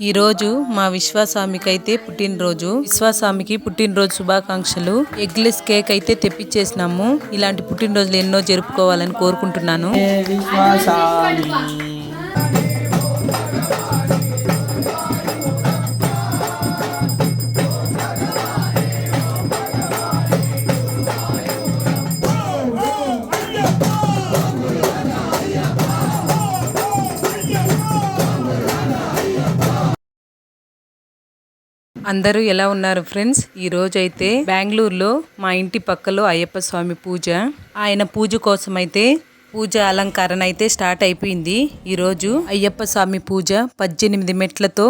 ఈరోజు మా విశ్వాసామికి అయితే పుట్టినరోజు. విశ్వాసామికి పుట్టినరోజు శుభాకాంక్షలు. ఎగ్లెస్ కేక్ అయితే తెప్పించేసినాము ఇలాంటి పుట్టినరోజులు ఎన్నో జరుపుకోవాలని కోరుకుంటున్నాను. అందరూ ఎలా ఉన్నారు ఫ్రెండ్స్? ఈ రోజు అయితే బెంగళూరులో మా ఇంటి పక్కలో అయ్యప్ప స్వామి పూజ. ఆయన పూజ కోసం అయితే పూజ అలంకరణ అయితే స్టార్ట్ అయిపోయింది. ఈరోజు అయ్యప్ప స్వామి పూజ పద్దెనిమిది మెట్లతో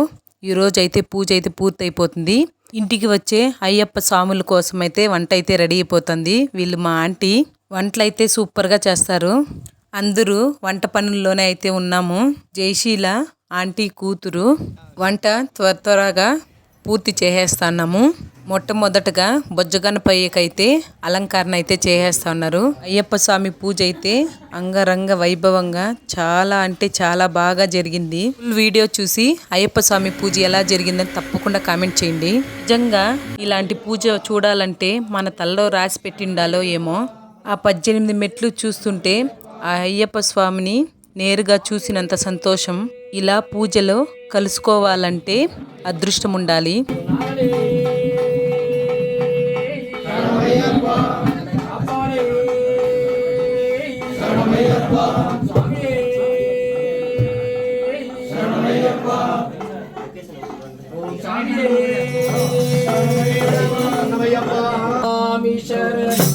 ఈరోజు అయితే పూజ అయితే పూర్తయిపోతుంది. ఇంటికి వచ్చే అయ్యప్ప స్వాముల కోసం అయితే వంట అయితే రెడీ అయిపోతుంది. వీళ్ళు మా ఆంటీ వంటలు అయితే సూపర్గా చేస్తారు. అందరూ వంట పనుల్లోనే అయితే ఉన్నాము. జయశీల ఆంటీ కూతురు. వంట త్వర త్వరగా పూర్తి చేసేస్తున్నాము. మొట్టమొదటగా బొజ్జగనపయ్యకైతే అలంకరణ అయితే చేసేస్తా ఉన్నారు అయ్యప్ప స్వామి పూజ అయితే అంగరంగ వైభవంగా చాలా అంటే చాలా బాగా జరిగింది. ఫుల్ వీడియో చూసి అయ్యప్ప స్వామి పూజ ఎలా జరిగిందని తప్పకుండా కామెంట్ చేయండి. నిజంగా ఇలాంటి పూజ చూడాలంటే మన తలలో రాసి పెట్టిండాలో ఏమో. ఆ పద్దెనిమిది మెట్లు చూస్తుంటే ఆ అయ్యప్ప స్వామిని నేరుగా చూసినంత సంతోషం. ఇలా పూజలో కలుసుకోవాలంటే అదృష్టం ఉండాలి. స్వామి శరణ.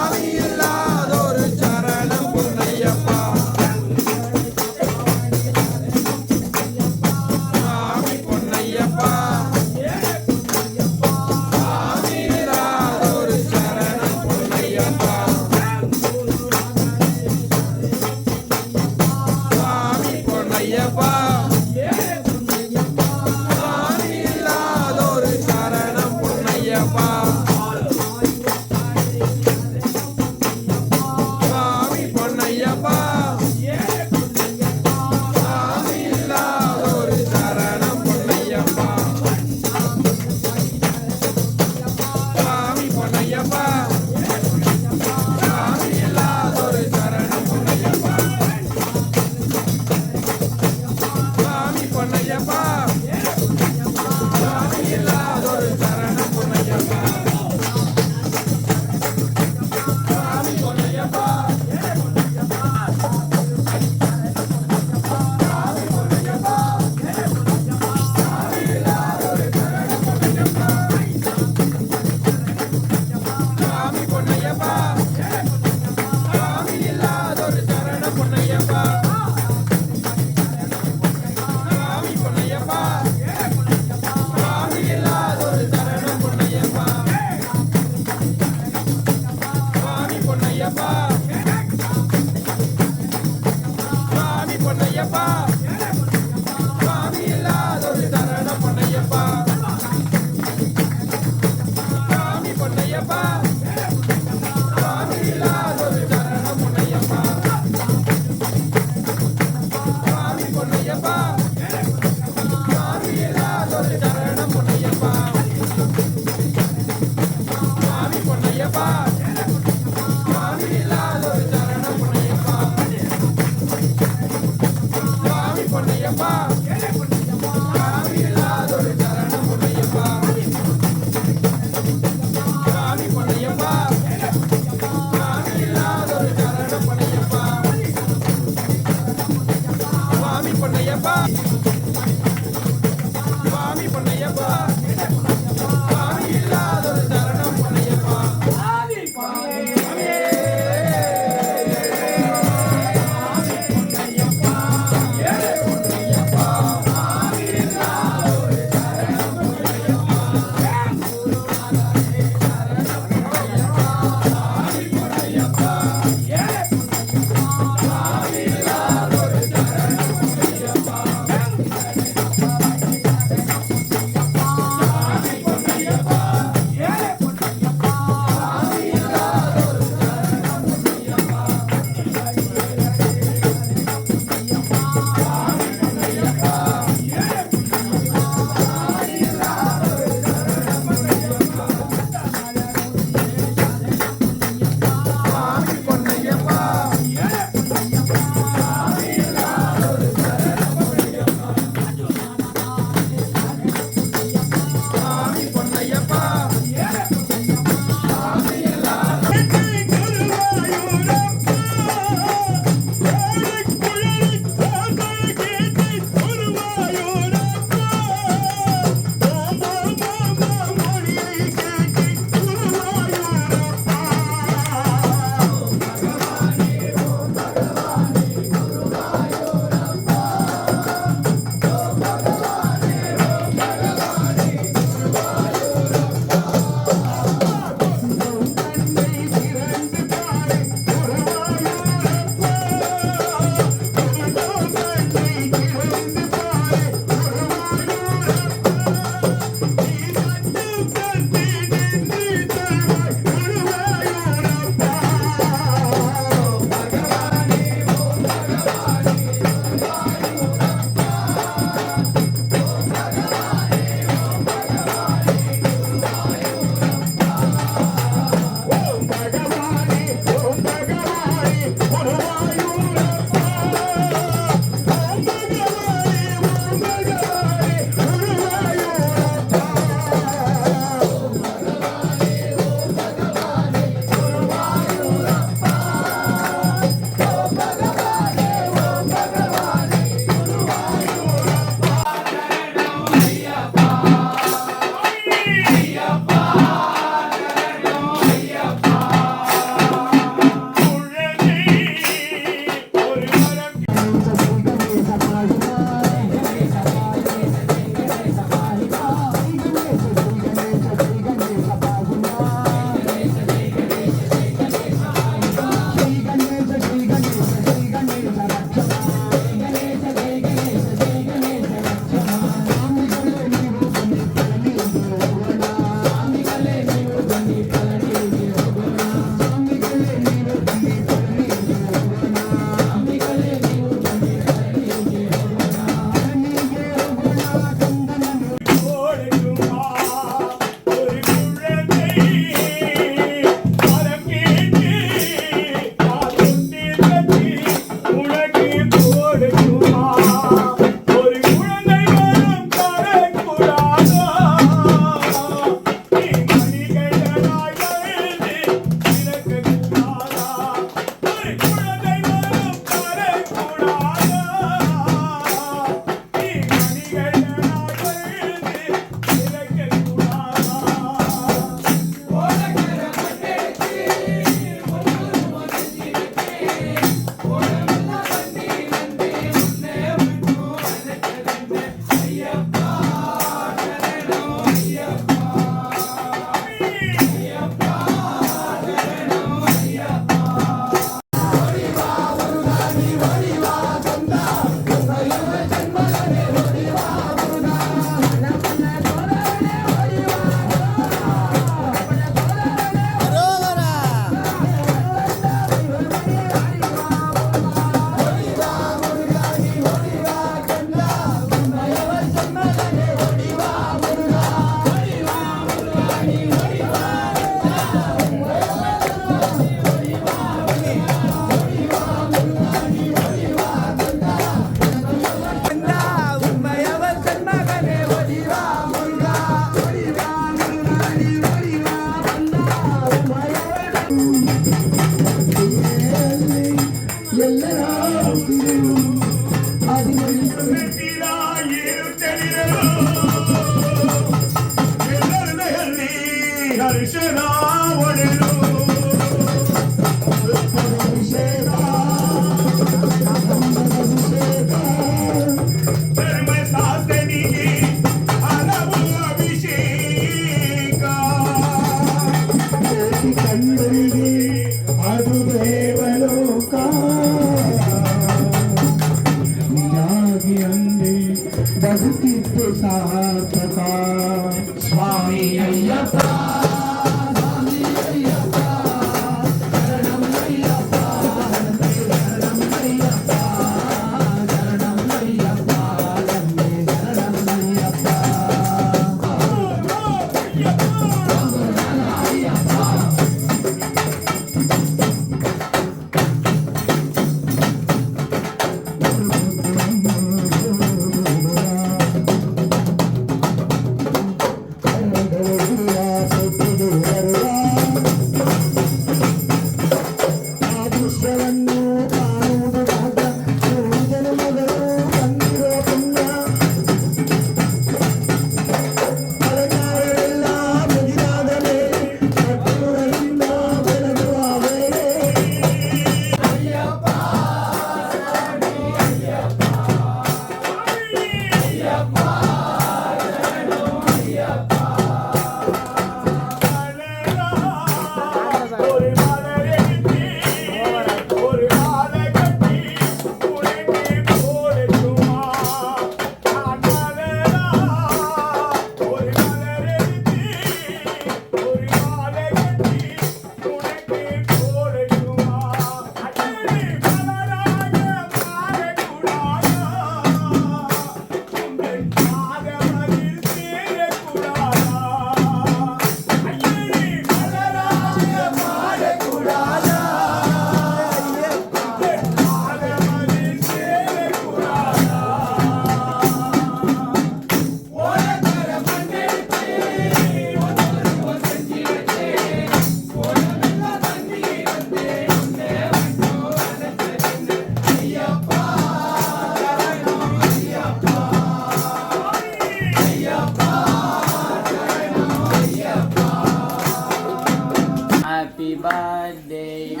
Happy birthday to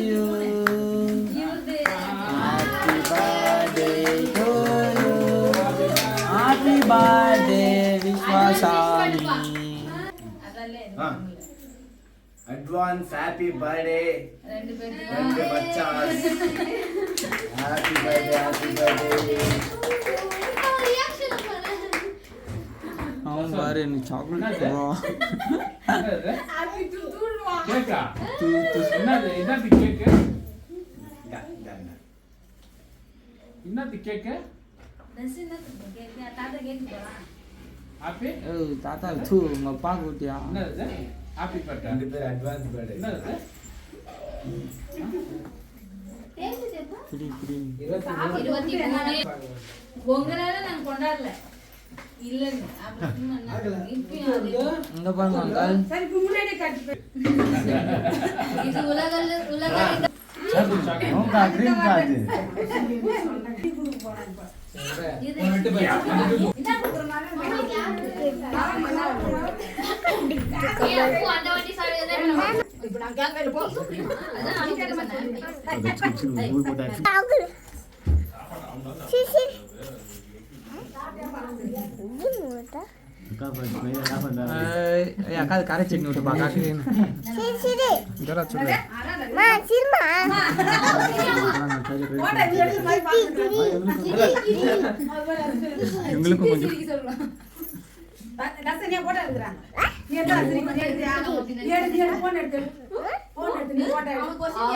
you. Happy birthday to you. Happy birthday Vishwasami. Advance happy birthday. ரெண்டு பச்சாஸ் Happy birthday, ஹாப்பி பர்த்டே அவன் பாரு எனக்கு சாக்லேட் தருவான் தாத்தா தூ உங்க அப்பா கூட்டியா அட்வான்ஸ் பர்த்டே உங்களால நான் கொண்டாடல இந்த பாருங்க இப்போ நான் கேட்க போய் அக்காது கரைச்சி விட்டுப்பா காக்குறேன்னு இதெல்லாம் சொல்லு எங்களுக்கும் கொஞ்சம் போட்டோ